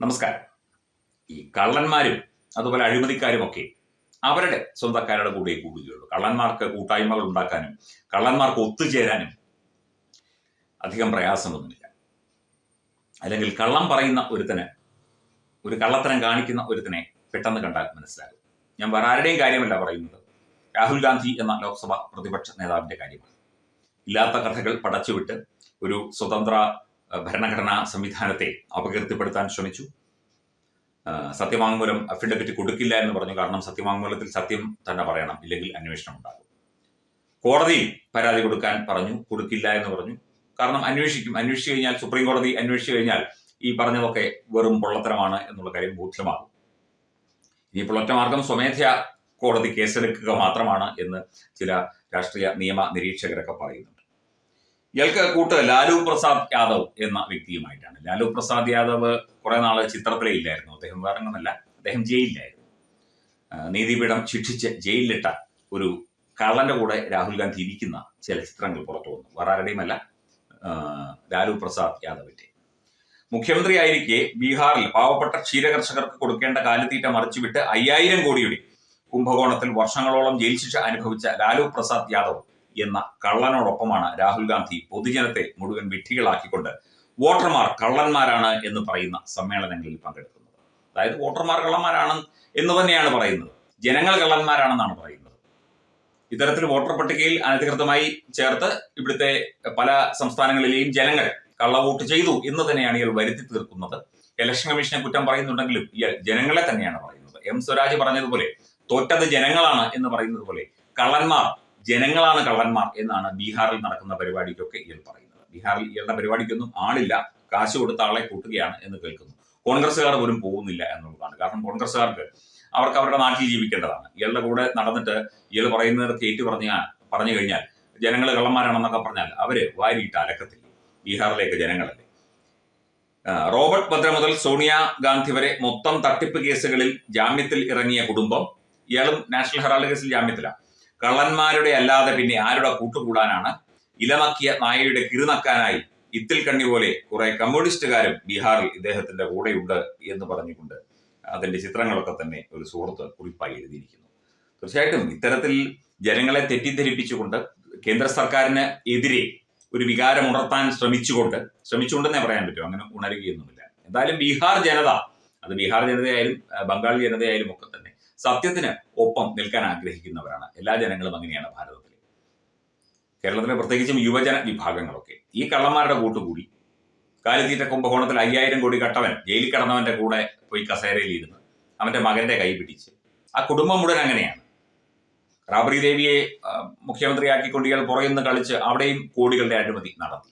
നമസ്കാരം. ഈ കള്ളന്മാരും അതുപോലെ അഴിമതിക്കാരും ഒക്കെ അവരുടെ സ്വന്തക്കാരുടെ കൂടെ കൂടുകയുള്ളൂ. കള്ളന്മാർക്ക് കൂട്ടായ്മകൾ ഉണ്ടാക്കാനും കള്ളന്മാർക്ക് ഒത്തുചേരാനും അധികം പ്രയാസമൊന്നുമില്ല. അല്ലെങ്കിൽ കള്ളം പറയുന്ന ഒരുത്തന് ഒരു കള്ളത്തരം കാണിക്കുന്ന ഒരുത്തനെ പെട്ടെന്ന് കണ്ടാൽ മനസ്സിലാകും. ഞാൻ വേറെ ആരുടെയും കാര്യമല്ല പറയുന്നത്. രാഹുൽ ഗാന്ധി എന്ന ലോക്സഭാ പ്രതിപക്ഷ നേതാവിന്റെ കാര്യമാണ്. ഇല്ലാത്ത കഥകൾ പടച്ചുവിട്ട് ഒരു സ്വതന്ത്ര ഭരണഘടനാ സംവിധാനത്തെ അപകീർത്തിപ്പെടുത്താൻ ശ്രമിച്ചു. സത്യവാങ്മൂലം അഫിഡവിറ്റ് കൊടുക്കില്ല എന്ന് പറഞ്ഞു കാരണം സത്യവാങ്മൂലത്തിൽ സത്യം തന്നെ പറയണം ഇല്ലെങ്കിൽ അന്വേഷണം ഉണ്ടാകും. കോടതിയിൽ പരാതി കൊടുക്കാൻ പറഞ്ഞു കൊടുക്കില്ല എന്ന് പറഞ്ഞു. കാരണം അന്വേഷിക്കും അന്വേഷിച്ചു കഴിഞ്ഞാൽ സുപ്രീം കോടതി അന്വേഷിച്ചു കഴിഞ്ഞാൽ ഈ പറഞ്ഞതൊക്കെ വെറും പൊള്ളത്തരമാണ് എന്നുള്ള കാര്യം ബോധ്യമാകും. ഇനിയിപ്പോൾ ഒറ്റമാർഗം സ്വമേധയാ കോടതി കേസെടുക്കുക മാത്രമാണ് എന്ന് ചില രാഷ്ട്രീയ നിയമ നിരീക്ഷകരൊക്കെ പറയുന്നുണ്ട്. ഇയാൾക്ക് കൂട്ട് ലാലു പ്രസാദ് യാദവ് എന്ന വ്യക്തിയുമായിട്ടാണ്. ലാലു പ്രസാദ് യാദവ് കുറെ നാൾ ചിത്രത്തിലേ ഇല്ലായിരുന്നു. അദ്ദേഹം വേറെ ഒന്നല്ല അദ്ദേഹം ജയിലിലായിരുന്നു. നീതിപീഠം ശിക്ഷിച്ച് ജയിലിലിട്ട ഒരു കള്ളന്റെ കൂടെ രാഹുൽ ഗാന്ധി ഇരിക്കുന്ന ചില ചിത്രങ്ങൾ പുറത്തു വന്നു. വേറെ ആരുടെയുമല്ല ആ, ലാലു പ്രസാദ് യാദവിന്റെ മുഖ്യമന്ത്രിയായിരിക്കെ ബീഹാറിൽ പാവപ്പെട്ട ക്ഷീരകർഷകർക്ക് കൊടുക്കേണ്ട കാലിത്തീറ്റ മറിച്ചുവിട്ട് അയ്യായിരം കോടിയുടെ കുംഭകോണത്തിൽ വർഷങ്ങളോളം ജയിൽ ശിക്ഷ അനുഭവിച്ച ലാലു പ്രസാദ് യാദവ് എന്ന കള്ളനോടൊപ്പമാണ് രാഹുൽ ഗാന്ധി പൊതുജനത്തെ മുഴുവൻ വിഡ്ഢികളാക്കിക്കൊണ്ട് വോട്ടർമാർ കള്ളന്മാരാണ് എന്ന് പറയുന്ന സമ്മേളനങ്ങളിൽ പങ്കെടുക്കുന്നത്. അതായത് വോട്ടർമാർ കള്ളന്മാരാണ് എന്ന് തന്നെയാണ് പറയുന്നത്. ജനങ്ങൾ കള്ളന്മാരാണെന്നാണ് പറയുന്നത്. ഇത്തരത്തിൽ വോട്ടർ പട്ടികയിൽ അനധികൃതമായി ചേർത്ത് ഇവിടുത്തെ പല സംസ്ഥാനങ്ങളിലെയും ജനങ്ങൾ കള്ളവോട്ട് ചെയ്തു എന്ന് തന്നെയാണ് ഇയാൾ വരുത്തി തീർക്കുന്നത്. ഇലക്ഷൻ കമ്മീഷനെ കുറ്റം പറയുന്നുണ്ടെങ്കിലും ഇയാൾ ജനങ്ങളെ തന്നെയാണ് പറയുന്നത്. എം സ്വരാജ് പറഞ്ഞതുപോലെ തോറ്റത് ജനങ്ങളാണ് എന്ന് പറയുന്നത് പോലെ കള്ളന്മാർ ജനങ്ങളാണ് കള്ളന്മാർ എന്നാണ് ബീഹാറിൽ നടക്കുന്ന പരിപാടിക്കൊക്കെ ഇയാൾ പറയുന്നത്. ബീഹാറിൽ ഇയാളുടെ പരിപാടിക്കൊന്നും ആളില്ല. കാശ് കൊടുത്ത ആളെ കൂട്ടുകയാണ് എന്ന് കേൾക്കുന്നു. കോൺഗ്രസ്സുകാർ പോലും പോകുന്നില്ല എന്നുള്ളതാണ്. കാരണം കോൺഗ്രസ്സുകാർക്ക് അവർക്ക് അവരുടെ നാട്ടിൽ ജീവിക്കേണ്ടതാണ്. ഇയാളുടെ കൂടെ നടന്നിട്ട് ഇയാൾ പറയുന്നതൊക്കെ ഏറ്റു പറഞ്ഞ പറഞ്ഞു കഴിഞ്ഞാൽ ജനങ്ങൾ കള്ളന്മാരാണെന്നൊക്കെ പറഞ്ഞാൽ അവർ വാരിയിട്ട് അലക്കത്തില്ല? ബീഹാറിലേക്ക് ജനങ്ങളല്ലേ? റോബർട്ട് ഭദ്ര മുതൽ സോണിയ ഗാന്ധി വരെ മൊത്തം തട്ടിപ്പ് കേസുകളിൽ ജാമ്യത്തിൽ ഇറങ്ങിയ കുടുംബം ഇയാളും നാഷണൽ ഹെറാൾഡ് കേസിൽ ജാമ്യത്തിലാണ്. കള്ളന്മാരുടെ അല്ലാതെ പിന്നെ ആരുടെ കൂട്ടുകൂടാനാണ്? ഇലമക്കിയ നായയുടെ കിറുനക്കാനായി ഇത്തിൽ കണ്ണി പോലെ കുറെ കമ്മ്യൂണിസ്റ്റുകാരും ബീഹാറിൽ ഇദ്ദേഹത്തിന്റെ കൂടെയുണ്ട് എന്ന് പറഞ്ഞുകൊണ്ട് അതിന്റെ ചിത്രങ്ങളൊക്കെ തന്നെ ഒരു സുഹൃത്ത് കുറിപ്പായി എഴുതിയിരിക്കുന്നു. തീർച്ചയായിട്ടും ഇത്തരത്തിൽ ജനങ്ങളെ തെറ്റിദ്ധരിപ്പിച്ചുകൊണ്ട് കേന്ദ്ര സർക്കാരിന് എതിരെ ഒരു വികാരം ഉണർത്താൻ ശ്രമിച്ചുകൊണ്ട് ശ്രമിച്ചുകൊണ്ടെന്നേ പറയാൻ പറ്റും അങ്ങനെ ഉണരുകയൊന്നുമില്ല. എന്തായാലും ബീഹാർ ജനത അത് ബീഹാർ ജനതയായാലും ബംഗാൾ ജനതയായാലും ഒക്കെ തന്നെ സത്യത്തിന് ഒപ്പം നിൽക്കാൻ ആഗ്രഹിക്കുന്നവരാണ്. എല്ലാ ജനങ്ങളും അങ്ങനെയാണ് ഭാരതത്തിൽ കേരളത്തിലെ പ്രത്യേകിച്ചും യുവജന വിഭാഗങ്ങളൊക്കെ. ഈ കള്ളന്മാരുടെ കൂട്ടുകൂടി കാലിത്തീറ്റ കുംഭകോണത്തിൽ അയ്യായിരം കോടി കട്ടവൻ ജയിലിൽ കിടന്നവന്റെ കൂടെ പോയി കസേരയിൽ ഇരുന്ന് അവന്റെ മകന്റെ കൈ പിടിച്ച്. ആ കുടുംബം മുഴുവൻ അങ്ങനെയാണ്. റാബറി ദേവിയെ മുഖ്യമന്ത്രിയാക്കിക്കൊണ്ട് ഇയാൾ പുറകിൽ നിന്ന് കളിച്ച് അവിടെയും കോടികളുടെ അഴിമതി നടത്തി.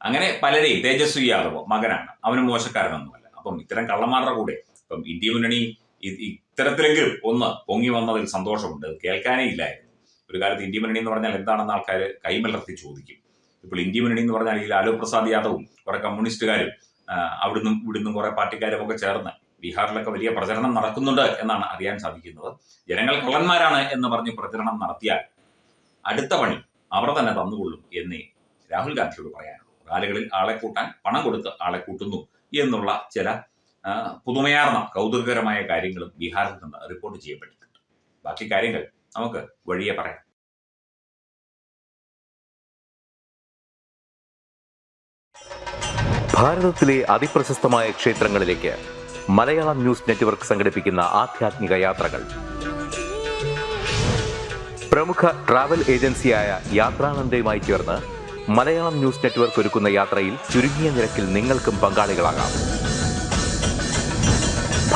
അങ്ങനെ പലരെയും തേജസ്വി യാദവ് മകനാണ്. അവനും മോശക്കാരനൊന്നുമല്ല. അപ്പം ഇത്തരം കള്ളന്മാരുടെ കൂടെ ഇപ്പം ഇന്ത്യ മുന്നണി ഇത്തരത്തിലെങ്കിലും ഒന്ന് പൊങ്ങി വന്നതിൽ സന്തോഷമുണ്ട്. കേൾക്കാനേ ഇല്ലായിരുന്നു. ഒരു കാലത്ത് ഇന്ത്യ മുന്നണി എന്ന് പറഞ്ഞാൽ എന്താണെന്ന് ആൾക്കാർ കൈമലർത്തി ചോദിക്കും. ഇപ്പോൾ ഇന്ത്യ മുന്നണി എന്ന് പറഞ്ഞാൽ ഈ ലാലു പ്രസാദ് യാദവും കുറെ കമ്മ്യൂണിസ്റ്റുകാരും അവിടുന്ന് ഇവിടുന്നും കുറെ പാർട്ടിക്കാരും ഒക്കെ ചേർന്ന് ബീഹാറിലൊക്കെ വലിയ പ്രചരണം നടക്കുന്നുണ്ട് എന്നാണ് അറിയാൻ സാധിക്കുന്നത്. ജനങ്ങൾ കള്ളന്മാരാണ് എന്ന് പറഞ്ഞ് പ്രചരണം നടത്തിയാൽ അടുത്ത പണി അവർ തന്നെ തന്നുകൊള്ളും എന്നേ രാഹുൽ ഗാന്ധിയോട് പറയാനുള്ളൂ. റാലികളിൽ ആളെ കൂട്ടാൻ പണം കൊടുത്ത് ആളെ കൂട്ടുന്നു എന്നുള്ള ചില പുതുമയാർന്ന കൗതുകകരമായ കാര്യങ്ങളും ബീഹാറിൽ നിന്ന് റിപ്പോർട്ട് ചെയ്യപ്പെട്ടിട്ടുണ്ട്. ബാക്കി കാര്യങ്ങൾ നമുക്ക് വഴിയെ പറയാം. ഭാരതത്തിലെ അതിപ്രശസ്തമായ ക്ഷേത്രങ്ങളിലേക്ക് മലയാളം ന്യൂസ് നെറ്റ്വർക്ക് സംഘടിപ്പിക്കുന്ന ആധ്യാത്മിക യാത്രകൾ. പ്രമുഖ ട്രാവൽ ഏജൻസിയായ യാത്രാനന്ദയുമായി ചേർന്ന് മലയാളം ന്യൂസ് നെറ്റ്വർക്ക് ഒരുക്കുന്ന യാത്രയിൽ ചുരുങ്ങിയ നിരക്കിൽ നിങ്ങൾക്കും പങ്കാളികളാകാം.